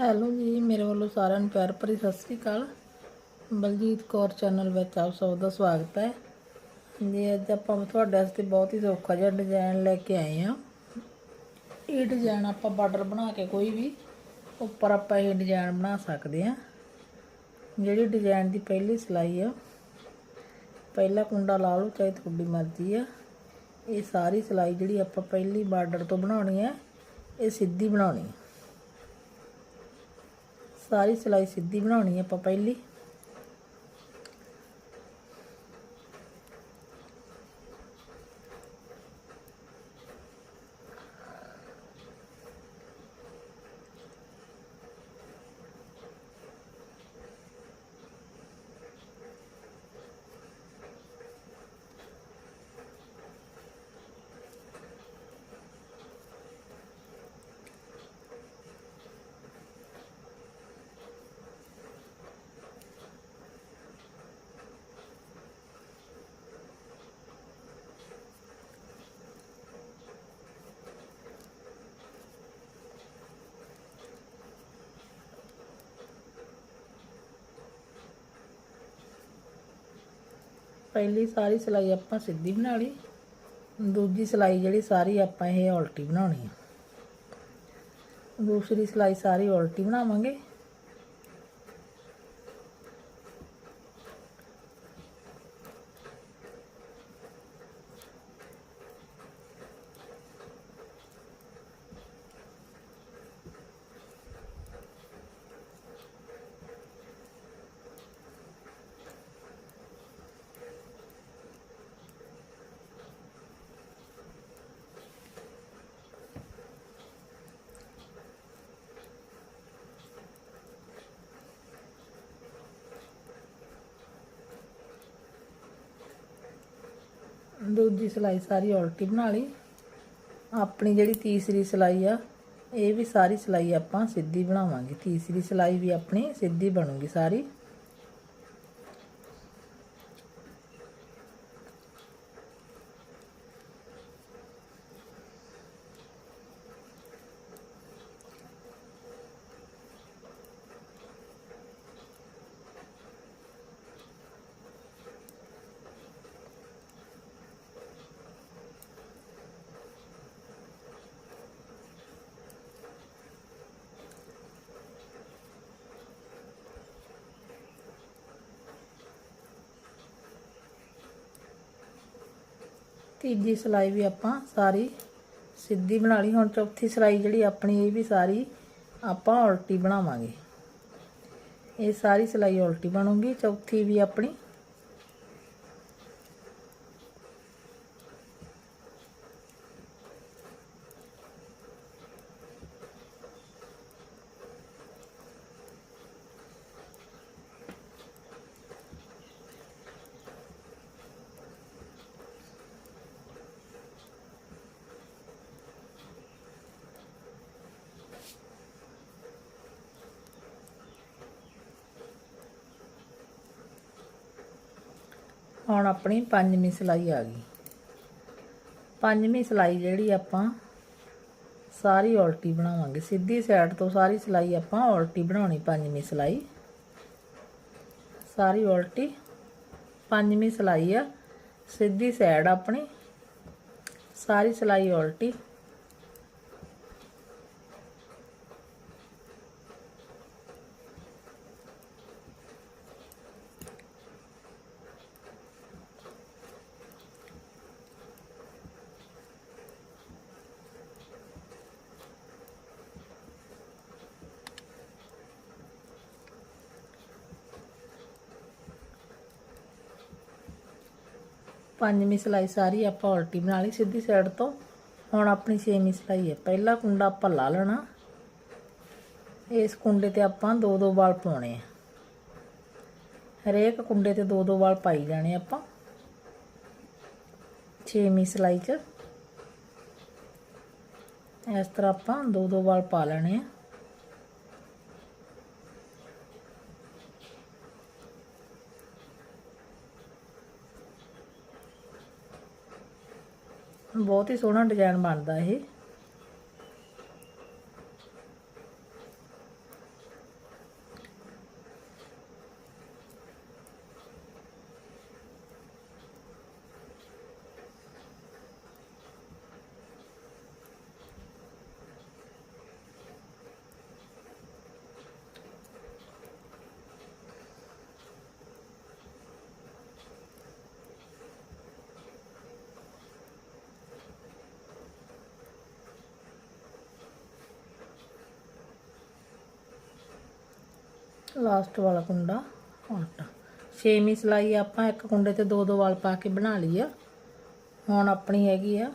Hello ਜੀ, ਮੇਰੇ ਵੱਲੋਂ ਸਾਰਿਆਂ ਨੂੰ ਪਿਆਰ ਭਰੀ ਸਤਿ ਸ੍ਰੀ ਅਕਾਲ। ਬਲਜੀਤ ਕੌਰ ਚੈਨਲ ਵਿੱਚ ਆਪ ਸਭ ਦਾ ਸਵਾਗਤ ਹੈ। ਜੀ, ਅੱਜ ਆਪਾਂ ਤੁਹਾਡੇ ਵਾਸਤੇ ਬਹੁਤ ਹੀ ਸੌਖਾ ਜਿਹਾ ਡਿਜ਼ਾਈਨ ਲੈ ਕੇ ਆਏ ਹਾਂ। ਇਹ ਡਿਜ਼ਾਈਨ ਆਪਾਂ ਬਾਰਡਰ ਬਣਾ ਕੇ ਕੋਈ ਵੀ ਉੱਪਰ ਆਪਾਂ ਇਹ ਡਿਜ਼ਾਈਨ ਬਣਾ ਸਕਦੇ ਹਾਂ। ਜਿਹੜੀ ਡਿਜ਼ਾਈਨ ਦੀ ਪਹਿਲੀ ਸਿਲਾਈ ਆ, ਪਹਿਲਾ ਕੁੰਡਾ ਲਾ ਲਓ, ਚਾਹੇ ਤੁਹਾਡੀ ਮਰਜ਼ੀ ਆ। ਇਹ ਸਾਰੀ ਸਿਲਾਈ ਜਿਹੜੀ ਆਪਾਂ ਪਹਿਲੀ ਬਾਰਡਰ ਤੋਂ ਬਣਾਉਣੀ ਹੈ ਇਹ ਸਿੱਧੀ ਬਣਾਉਣੀ ਹੈ ਸਾਰੀ ਸਿਲਾਈ ਸਿੱਧੀ ਬਣਾਉਣੀ ਆਪਾਂ ਪਹਿਲੀ। ਪਹਿਲੀ ਸਾਰੀ ਸਿਲਾਈ ਆਪਾਂ ਸਿੱਧੀ ਬਣਾ ਲਈ। ਦੂਜੀ ਸਿਲਾਈ ਜਿਹੜੀ ਸਾਰੀ ਆਪਾਂ ਇਹ ਉਲਟੀ ਬਣਾਉਣੀ ਆ। ਦੂਸਰੀ ਸਿਲਾਈ ਸਾਰੀ ਉਲਟੀ ਬਣਾਵਾਂਗੇ। ਦੂਜੀ ਸਿਲਾਈ ਸਾਰੀ ਉਲਟੀ ਬਣਾ ਲਈ। ਆਪਣੀ ਜਿਹੜੀ ਤੀਸਰੀ ਸਿਲਾਈ ਆ, ਇਹ ਵੀ ਸਾਰੀ ਸਿਲਾਈ ਆਪਾਂ ਸਿੱਧੀ ਬਣਾਵਾਂਗੇ। ਤੀਸਰੀ ਸਿਲਾਈ ਵੀ ਆਪਣੀ ਸਿੱਧੀ ਬਣੂਗੀ ਸਾਰੀ। ਤੀਜੀ ਸਿਲਾਈ ਵੀ ਆਪਾਂ ਸਾਰੀ ਸਿੱਧੀ ਬਣਾ ਲਈ। ਹੁਣ ਚੌਥੀ ਸਿਲਾਈ ਜਿਹੜੀ ਆਪਣੀ, ਇਹ ਵੀ ਸਾਰੀ ਆਪਾਂ ਉਲਟੀ ਬਣਾਵਾਂਗੇ। ਇਹ ਸਾਰੀ ਸਿਲਾਈ ਉਲਟੀ ਬਣੂਗੀ। ਚੌਥੀ ਵੀ ਆਪਣੀ ਹੁਣ ਆਪਣੀ ਪੰਜਵੀਂ ਸਿਲਾਈ ਆ ਗਈ। ਪੰਜਵੀਂ ਸਿਲਾਈ ਜਿਹੜੀ ਆਪਾਂ ਸਾਰੀ ਉਲਟੀ ਬਣਾਵਾਂਗੇ। ਸਿੱਧੀ ਸਾਈਡ ਤੋਂ ਸਾਰੀ ਸਿਲਾਈ ਆਪਾਂ ਉਲਟੀ ਬਣਾਉਣੀ ਪੰਜਵੀਂ ਸਿਲਾਈ। ਸਾਰੀ ਉਲਟੀ ਪੰਜਵੀਂ ਸਿਲਾਈ ਆ। ਸਿੱਧੀ ਸਾਈਡ ਆਪਣੀ ਸਾਰੀ ਸਿਲਾਈ ਉਲਟੀ ਪੰਜਵੀਂ ਸਿਲਾਈ ਸਾਰੀ, ਆਪਾਂ ਉਲਟੀ ਬਣਾ ਲਈ ਸਿੱਧੀ ਸਾਈਡ ਤੋਂ। ਹੁਣ ਆਪਣੀ ਛੇਵੀਂ ਸਿਲਾਈ ਹੈ। ਪਹਿਲਾ ਕੁੰਡਾ ਆਪਾਂ ਲਾ ਲੈਣਾ। ਇਸ ਕੁੰਡੇ ਤੇ ਆਪਾਂ ਦੋ ਦੋ ਵਾਲ ਪਾਉਣੇ ਆ। ਹਰੇਕ ਕੁੰਡੇ ਤੇ ਦੋ ਦੋ ਵਾਲ ਪਾਈ ਜਾਣੇ ਆਪਾਂ। ਛੇਵੀਂ ਸਿਲਾਈ 'ਚ। ਇਸ ਤਰ੍ਹਾਂ ਆਪਾਂ ਦੋ ਦੋ ਵਾਲ ਪਾ ਲੈਣੇ ਆ। ਬਹੁਤ ਹੀ ਸੋਹਣਾ ਡਿਜ਼ਾਈਨ ਬਣਦਾ ਇਹ। ਲਾਸਟ ਵਾਲਾ ਕੁੰਡਾ ਉਲਟਾ ਛੇਵੀਂ ਸਿਲਾਈ ਆਪਾਂ, ਇੱਕ ਕੁੰਡੇ ਤੇ ਦੋ ਦੋ ਵਾਲ ਪਾ ਕੇ ਬਣਾ ਲਈ ਆ। ਹੁਣ ਆਪਣੀ ਹੈਗੀ ਆ,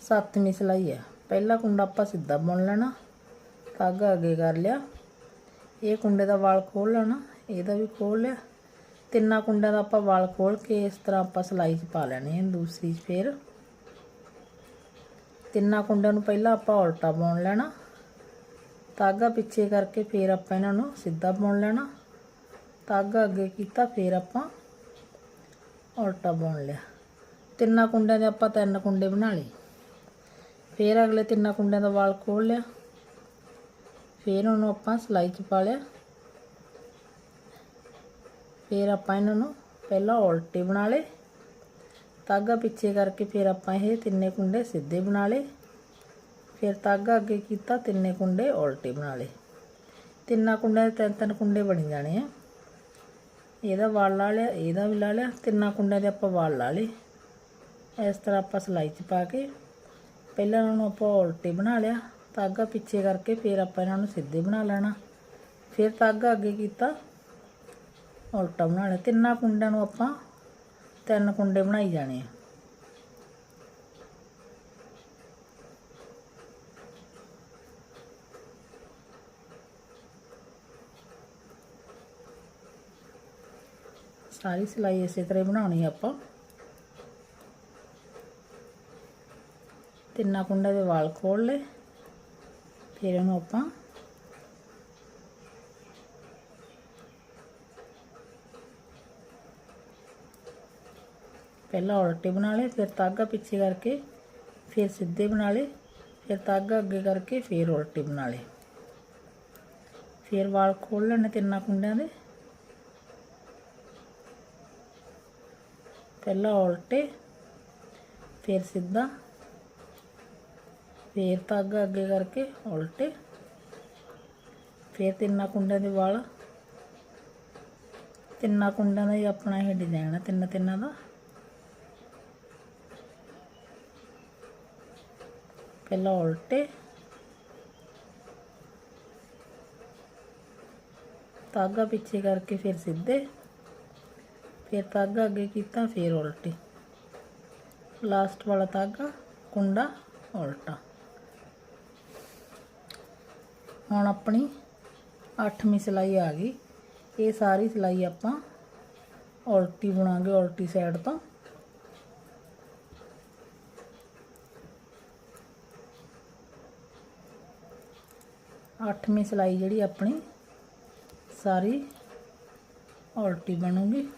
ਸੱਤਵੀਂ ਸਿਲਾਈ ਆ। ਪਹਿਲਾ ਕੁੰਡਾ ਆਪਾਂ ਸਿੱਧਾ ਬੁਣ ਲੈਣਾ ਧਾਗਾ ਅੱਗੇ ਕਰ ਲਿਆ। ਇਹ ਕੁੰਡੇ ਦਾ ਵਾਲ ਖੋਲ ਲੈਣਾ, ਇਹਦਾ ਵੀ ਖੋਲ ਲਿਆ। ਤਿੰਨਾਂ ਕੁੰਡਿਆਂ ਦਾ ਆਪਾਂ ਵਾਲ ਖੋਲ ਕੇ ਇਸ ਤਰ੍ਹਾਂ ਆਪਾਂ ਸਿਲਾਈ 'ਚ ਪਾ ਲੈਣੇ ਆ, ਦੂਸਰੀ 'ਚ ਫਿਰ। ਤਿੰਨਾਂ ਕੁੰਡਿਆਂ ਨੂੰ ਪਹਿਲਾਂ ਆਪਾਂ ਉਲਟਾ ਬੁਣ ਲੈਣਾ। ਧਾਗਾ ਪਿੱਛੇ ਕਰਕੇ ਫਿਰ ਆਪਾਂ ਇਹਨਾਂ ਨੂੰ ਸਿੱਧਾ ਬੁਣ ਲੈਣਾ। ਧਾਗਾ ਅੱਗੇ ਕੀਤਾ, ਫਿਰ ਆਪਾਂ ਉਲਟਾ ਬੁਣ ਲਿਆ। ਤਿੰਨਾਂ ਕੁੰਡਿਆਂ ਦੇ ਆਪਾਂ ਤਿੰਨ ਕੁੰਡੇ ਬਣਾ ਲਏ। ਫਿਰ ਅਗਲੇ ਤਿੰਨਾਂ ਕੁੰਡਿਆਂ ਦਾ ਵਾਲ ਖੋਲ ਲਿਆ। ਫਿਰ ਉਹਨੂੰ ਆਪਾਂ ਸਿਲਾਈ 'ਚ ਪਾ ਲਿਆ। ਫਿਰ ਆਪਾਂ ਇਹਨਾਂ ਨੂੰ ਪਹਿਲਾਂ ਉਲਟੇ ਬਣਾ ਲਏ। ਧਾਗਾ ਪਿੱਛੇ ਕਰਕੇ ਫਿਰ ਆਪਾਂ ਇਹ ਤਿੰਨੇ ਕੁੰਡੇ ਸਿੱਧੇ ਬਣਾ ਲਏ। ਫਿਰ ਧਾਗਾ ਅੱਗੇ ਕੀਤਾ, ਤਿੰਨੇ ਕੁੰਡੇ ਉਲਟੇ ਬਣਾ ਲਏ। ਤਿੰਨਾਂ ਕੁੰਡਿਆਂ ਦੇ ਤਿੰਨ ਤਿੰਨ ਕੁੰਡੇ ਬਣ ਜਾਣੇ ਆ। ਇਹਦਾ ਵਾਲ ਲਾ ਲਿਆ, ਇਹਦਾ ਵੀ ਲਾ ਲਿਆ, ਤਿੰਨਾਂ ਕੁੰਡਿਆਂ ਦੇ ਆਪਾਂ ਵਾਲ ਲਾ ਲਏ। ਇਸ ਤਰ੍ਹਾਂ ਆਪਾਂ ਸਿਲਾਈ 'ਚ ਪਾ ਕੇ ਪਹਿਲਾਂ ਇਹਨਾਂ ਨੂੰ ਆਪਾਂ ਉਲਟੇ ਬਣਾ ਲਿਆ। ਤਾਗਾ ਪਿੱਛੇ ਕਰਕੇ ਫਿਰ ਆਪਾਂ ਇਹਨਾਂ ਨੂੰ ਸਿੱਧੇ ਬਣਾ ਲੈਣਾ। ਫਿਰ ਤਾਗਾ ਅੱਗੇ ਕੀਤਾ, ਉਲਟਾ ਬਣਾ ਲਿਆ। ਤਿੰਨਾਂ ਕੁੰਡਿਆਂ ਨੂੰ ਆਪਾਂ ਤਿੰਨ ਕੁੰਡੇ ਬਣਾਈ ਜਾਣੇ ਆ। ਸਾਰੀ ਸਿਲਾਈ ਇਸੇ ਤਰ੍ਹਾਂ ਹੀ ਬਣਾਉਣੀ ਆਪਾਂ। ਤਿੰਨਾਂ ਕੁੰਡੇ ਦੇ ਵਾਲ ਖੋਲ ਲਏ। ਫਿਰ ਇਹਨੂੰ ਆਪਾਂ ਪਹਿਲਾਂ ਉਲਟੇ ਬਣਾ ਲਏ, ਫਿਰ ਤਾਗਾ ਪਿੱਛੇ ਕਰਕੇ ਫਿਰ ਸਿੱਧੇ ਬਣਾ ਲਏ, ਫਿਰ ਧਾਗਾ ਅੱਗੇ ਕਰਕੇ ਫਿਰ ਉਲਟੇ ਬਣਾ ਲਏ। ਫਿਰ ਵਾਲ ਖੋਲ ਲੈਣੇ ਤਿੰਨਾਂ ਕੁੰਡਿਆਂ ਦੇ। ਪਹਿਲਾਂ ਉਲਟੇ, ਫਿਰ ਸਿੱਧਾ, ਫਿਰ ਧਾਗਾ ਅੱਗੇ ਕਰਕੇ ਉਲਟੇ, ਫਿਰ ਤਿੰਨਾਂ ਕੁੰਡਿਆਂ ਦੇ ਵਾਲ। ਤਿੰਨਾਂ ਕੁੰਡਿਆਂ ਦਾ ਹੀ ਆਪਣਾ ਇਹ ਡਿਜ਼ਾਈਨ ਹੈ ਤਿੰਨ ਤਿੰਨਾਂ ਦਾ। ਪਹਿਲਾਂ ਉਲਟੇ, ਧਾਗਾ ਪਿੱਛੇ ਕਰਕੇ ਫਿਰ ਸਿੱਧੇ। ਫਿਰ ਧਾਗਾ ਅੱਗੇ ਕੀਤਾ, ਫਿਰ ਉਲਟੀ। ਲਾਸਟ ਵਾਲਾ ਧਾਗਾ, ਕੁੰਡਾ, ਉਲਟਾ। ਹੁਣ ਆਪਣੀ 8ਵੀਂ ਸਿਲਾਈ ਆ ਗਈ। ਇਹ ਸਾਰੀ ਸਿਲਾਈ ਆਪਾਂ ਉਲਟੀ ਬਣਾਗੇ, ਉਲਟੀ ਸਾਈਡ ਤੋਂ। ਅੱਠਵੀਂ ਸਿਲਾਈ ਜਿਹੜੀ ਆਪਣੀ ਸਾਰੀ ਉਲਟੀ ਬਣੂਗੀ।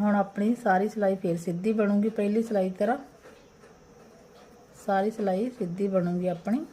ਹੁਣ ਆਪਣੀ ਸਾਰੀ ਸਿਲਾਈ ਫੇਰ ਸਿੱਧੀ ਬਣੂਗੀ, ਪਹਿਲੀ ਸਿਲਾਈ ਤਰ੍ਹਾਂ। ਸਾਰੀ ਸਿਲਾਈ ਸਿੱਧੀ ਬਣੂਗੀ ਆਪਣੀ।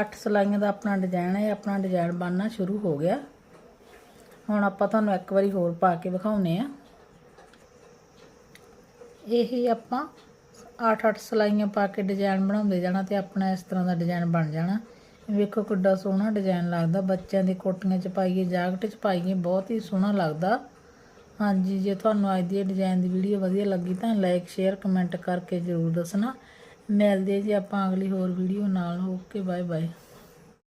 ਅੱਠ ਸਲਾਈਆਂ ਦਾ ਆਪਣਾ ਡਿਜ਼ਾਈਨ ਹੈ, ਆਪਣਾ ਡਿਜ਼ਾਈਨ ਬਣਨਾ ਸ਼ੁਰੂ ਹੋ ਗਿਆ। ਹੁਣ ਆਪਾਂ ਤੁਹਾਨੂੰ ਇੱਕ ਵਾਰੀ ਹੋਰ ਪਾ ਕੇ ਵਿਖਾਉਨੇ ਆ। ਇਹੀ ਆਪਾਂ 8-8 ਸਲਾਈਆਂ ਪਾ ਕੇ ਡਿਜ਼ਾਈਨ ਬਣਾਉਂਦੇ ਜਾਣਾ ਤੇ ਆਪਣਾ ਇਸ ਤਰ੍ਹਾਂ ਦਾ ਡਿਜ਼ਾਈਨ ਬਣ ਜਾਣਾ। ਵੇਖੋ ਕਿੱਡਾ ਸੋਹਣਾ ਡਿਜ਼ਾਈਨ ਲੱਗਦਾ, ਬੱਚਿਆਂ ਦੀ ਕੋਟੀਆਂ 'ਚ ਪਾਈਏ, ਜਾਕਟ 'ਚ ਪਾਈਏ, ਬਹੁਤ ਹੀ ਸੋਹਣਾ ਲੱਗਦਾ। ਹਾਂਜੀ, ਜੇ ਤੁਹਾਨੂੰ ਅੱਜ ਦੀ ਡਿਜ਼ਾਈਨ ਦੀ ਵੀਡੀਓ ਵਧੀਆ ਲੱਗੀ ਤਾਂ ਲਾਈਕ ਸ਼ੇਅਰ ਕਮੈਂਟ ਕਰਕੇ ਜ਼ਰੂਰ ਦੱਸਣਾ। ਮਿਲਦੇ ਜੀ ਆਪਾਂ ਅਗਲੀ ਹੋਰ ਵੀਡੀਓ ਨਾਲ ਓਕੇ ਬਾਏ ਬਾਏ